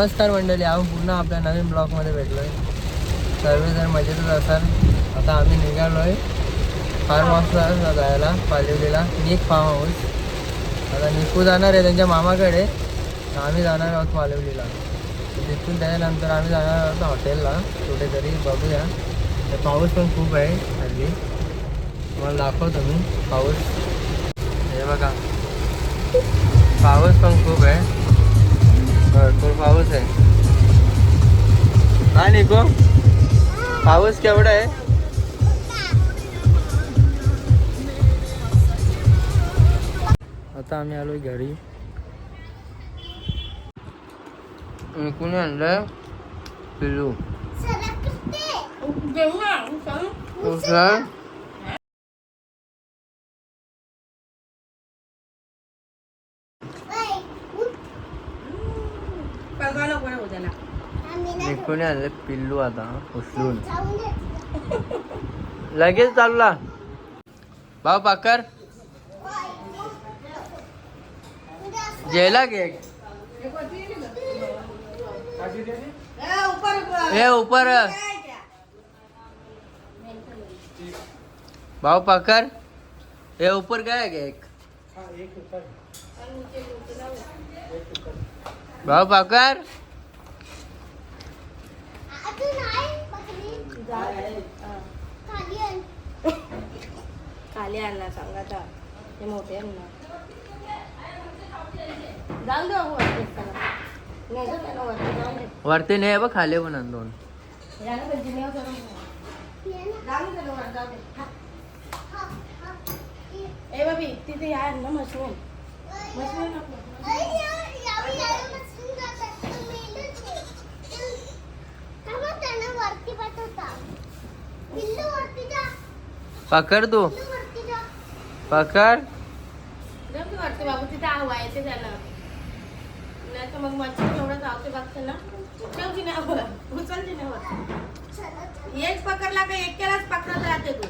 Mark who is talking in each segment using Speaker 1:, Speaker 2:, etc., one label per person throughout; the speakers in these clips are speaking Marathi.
Speaker 1: नमस्कार मंडळी आपण पुन्हा आपल्या नवीन ब्लॉगमध्ये सर्व सर्वजण मजेतच असाल आता आम्ही निघालो आहे फार्म हाऊसला जायला पालिवलीला. निक फार्म हाऊस आता निकू जाणार आहे त्यांच्या मामाकडे. आम्ही जाणार आहोत पालिवलीला. तिथून त्याच्यानंतर आम्ही जाणार आहोत हॉटेलला. कुठेतरी बघूया. तर पाऊस पण खूप आहे हल्ली. तुम्हाला दाखवतो मी पाऊस. हे बघा. पाऊस पण खूप आहे. भरपूर पाऊस आहे. काय निको. पाऊस केवढा आहे? आता आम्ही आलोय घरी. कुणी आणलं पिलू उसळ निकोने आणलं पिल्लू आता उचलून. लगेच चालला. भाऊ पाकर. जेला केक ए ऊपर भाऊ पाकर. हे ऊपर काय आहे केक भाऊ पाकर.
Speaker 2: खाली आणला सांगायचा. ते मोठे जाऊ दे वरती त्याला. नाही गं, त्याला वरती जाऊ दे.
Speaker 1: वरती नाही बघ खाली पण आण दोन.
Speaker 2: याला कंटिन्यू करून घे. जाऊ दे त्याला वर, जाऊ दे. ए बाबी तिथे या ना मशरूम.
Speaker 1: पकड तू. पकड.
Speaker 2: वरती बाबू तिथे हवा येते त्याला. नाही तर मग केवढं जावते बघते ना. एक पकडला का पकडत राहते तू.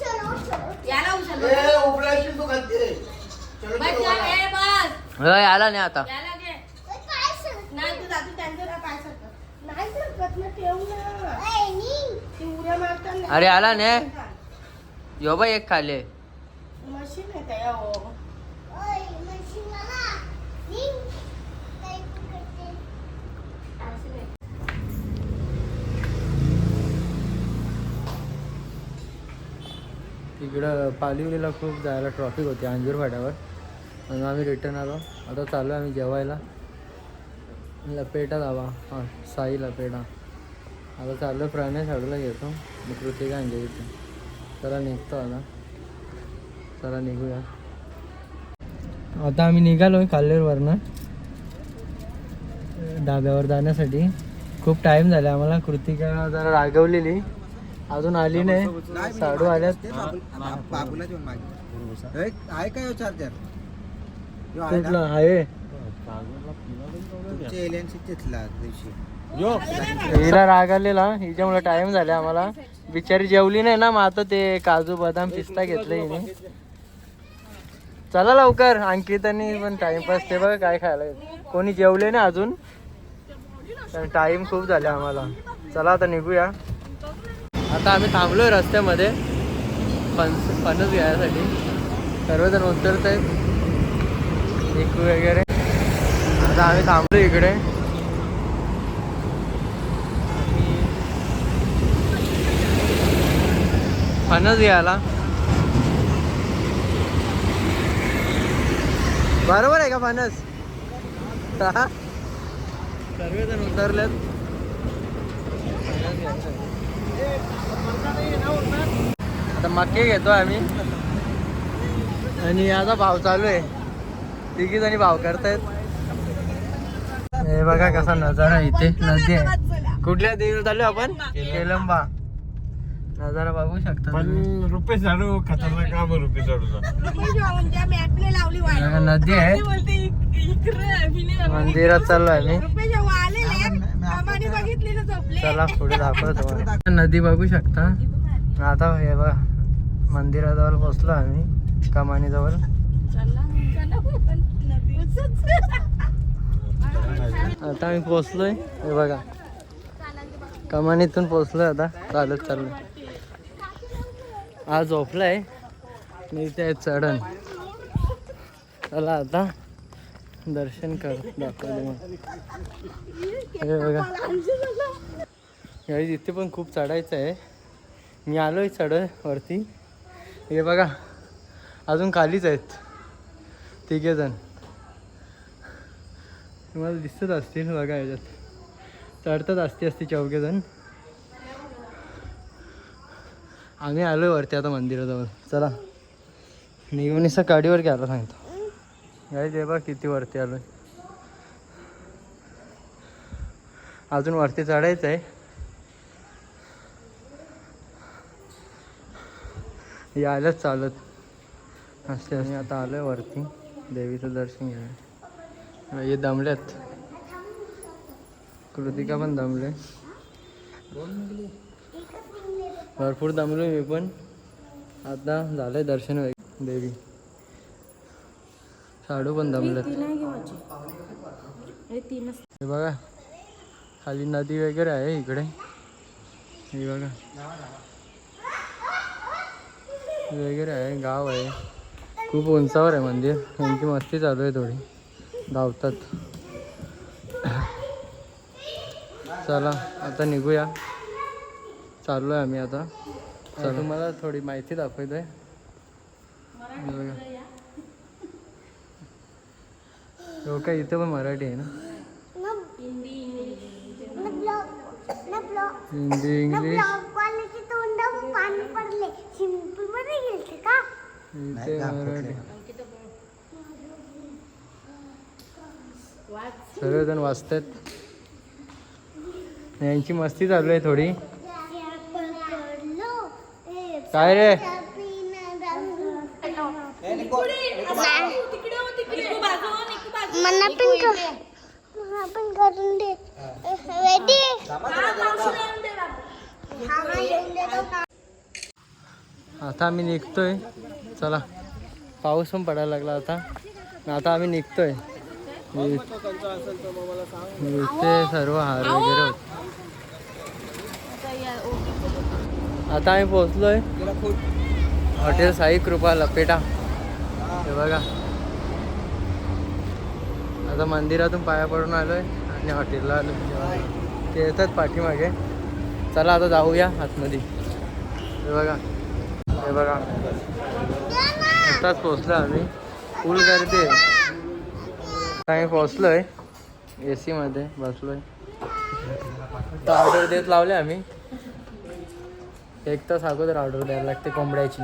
Speaker 3: चलो चलो
Speaker 2: याला उचल बस जा, ए, बस.
Speaker 1: होय आला नाही आता.
Speaker 2: याला घे. नाही तू जातो त्यांच्याला काय सरकत. नाही सरकत ना ठेव ना.
Speaker 3: ए नी
Speaker 2: ती उड्या मारतात ना.
Speaker 1: अरे आला नाही यो बाई एक खाले
Speaker 2: मशीन आहे हो
Speaker 3: काय.
Speaker 1: इकडं पालिवलीला खूप जायला ट्रॉफिक होती अंजूर फाट्यावर म्हणून आम्ही रिटर्न आलो. आता चालू आम्ही जेवायला. लपेटा दाबा हां साई लपेटा. आता चाललो प्राण्या शाळेला घेतो मी कृतिका अंजली चला निघतो आता. चला निघूया. आता आम्ही निघालो काल्लेरवरनं. डाब्यावर जाण्यासाठी. खूप टाइम झाला. आम्हाला कृतिका जरा रागवलेली. अजून आली नाही. साडू
Speaker 4: मागे. आहे का यो चार्जर?
Speaker 1: कुठला? आहे. हिला राग आलेला हिच्यामुळे टाइम झाला आम्हाला. बिचारी जेवली नाही ना मग आता ते काजू बदाम पिस्ता घेतलं हिने. चला लवकर अंकितानी पण टाइमपास ते बघा काय खायला कोणी जेवले ना अजून? टाइम खूप झाले आम्हाला. चला आता निघूया. आता आम्ही थांबलोय रस्त्यामध्ये. फणस फणस घ्यायसाठी. सर्वजण उतरत आहेत. निघू वगैरे. आता आम्ही थांबलो इकडे. फणस घ्यायला. बरोबर आहे का फणस सर्वजण उतरलेत. आता मक्के घेतो आम्ही. आणि याचा भाव चालू आहे. तिघी जणी भाव करतायत. हे बघा कसा नजारा इथे. नदी आहे. कुठल्या देवी चालू आपण? केलंबा. नजारा बघू शकता तुम्ही.
Speaker 5: रुपये झाडू खतरनाक काम रुपये झाडू
Speaker 2: त्या मॅपने लावली वाट.
Speaker 1: बघा, नदी आहे.
Speaker 2: मी
Speaker 1: मंदिरात चाललो
Speaker 2: ना झोपले.
Speaker 1: चला पुढे दाखवतो तुम्हाला. नदी बघू शकता. आता हे बघा मंदिराजवळ बसलो आम्ही कमानीजवळ.
Speaker 2: चला, चला, पण नदी.
Speaker 1: आता आम्ही पोचलोय हे बघा. कमानीतून पोचलोय आता. चालत चाललोय. आज झोपलाय. मी ते चढण. चला आता दर्शन कर दाखवले मग. हे बघा. यावेळी इथे पण खूप चढायचं आहे. मी आलोय चढ वरती. हे बघा. अजून खालीच आहेत. तिघे जण. तुम्हाला दिसत असतील बघा याच्यात. चढतात असते असते चौघे जण. आम्ही आलो वरती आता मंदिराजवळ. चला. निघून गाडीवर घ्यायला सांगतो. गाडी दे बा किती वरती आलो अजून वरती चढायचं आहे यायलाच चालत. असते आम्ही आता आलोय वरती. देवीचं दर्शन घ्यायला. हे दमल्यात कृतिका पण दमले भरपूर दमलोय मी पण. आता झालंय दर्शन देवी. साडू पण दमलेत. हे बघा खाली नदी वगैरे आहे इकडे. हे बघा. वगैरे आहे गाव आहे. खूप उंचावर आहे मंदिर. यांची मस्ती चालू आहे थोडी. धावतात. चला आता निघूया. चाललो आहे आम्ही आता. चला. तुम्हाला थोडी माहिती दाखवतोय. हे हो काय इथं पण मराठी आहे ना?
Speaker 3: ना ब्लॉग ना ब्लॉग
Speaker 1: हिंदी इंग्लिश.
Speaker 3: का?
Speaker 1: इथे मराठी. सर्वजण वाचतात. यांची मस्ती चालू आहे थोडी. काय रे?
Speaker 3: मला पण मला पण करून दे. रेडी
Speaker 1: आता आम्ही निघतोय. चला. पाऊस पण पडायला लागला आता. आता आम्ही निघतोय. इथे सर्व हार वगैरे होत. आता आम्ही पोहोचलोय. हॉटेल साई कृपा लपेटा. हे. बघा. आता मंदिरातून पाया पडून आलोय आणि हॉटेलला आलो ते येतात पाठीमागे. चला आता जाऊया आतमध्ये. हे बघा. हे बघा. आताच पोचलो आम्ही. फुल गर्दी आम्ही पोचलोय ए मध्ये बसलोय. तर ऑर्डर देत लावले आम्ही. एक तास अगोदर ऑर्डर द्यायला लागते कोंबड्याची.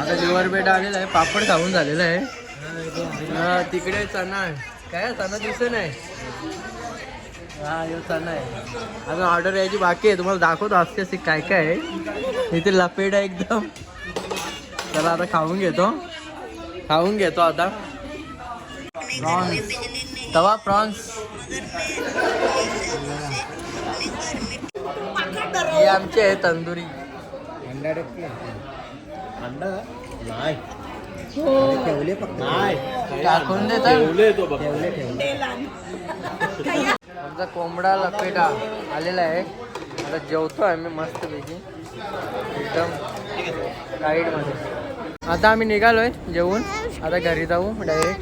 Speaker 1: आता लिव्हर बेट आलेला आहे पापड खाऊन झालेला आहे. हा तिकडे चणा आहे. काय चणा दिसत नाही हा यो चणा आहे. अजून ऑर्डर यायची बाकी आहे. तुम्हाला दाखवतो असते असे काय काय आहे. इथे लपेट आहे एकदम. चला आता खाऊन घेतो. खाऊन घेतो आता. प्रॉन्स. तवा प्रॉन्स. ही आमची आहे तंदुरी.
Speaker 4: अंडा टक्के अंडा नाही ठेवले फक्त नाही
Speaker 1: टाकून देतात
Speaker 4: ठेवले ठेवले
Speaker 1: आमचा कोंबडा लपेटा आलेला आहे. आता जेवतो आहे आम्ही मस्तपैकी. एकदम मध्ये. आता आम्ही निघालोय जेवून. आता घरी जाऊ डायरेक्ट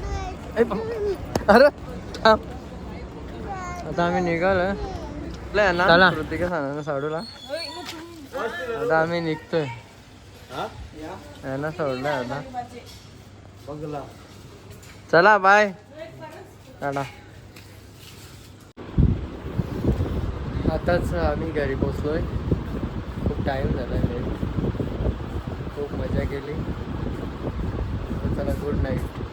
Speaker 1: अरे थांब. आता आम्ही निघालोय. लय ना चला. कृतिका सांगा ना साडूला? आता आम्ही निघतोय. यांना सोडलंय आता.
Speaker 4: बघला
Speaker 1: चला बाय टाटा. आताच आम्ही घरी पोचलोय. खूप टाईम झाला आहे खूप मजा केली. चला गुड नाईट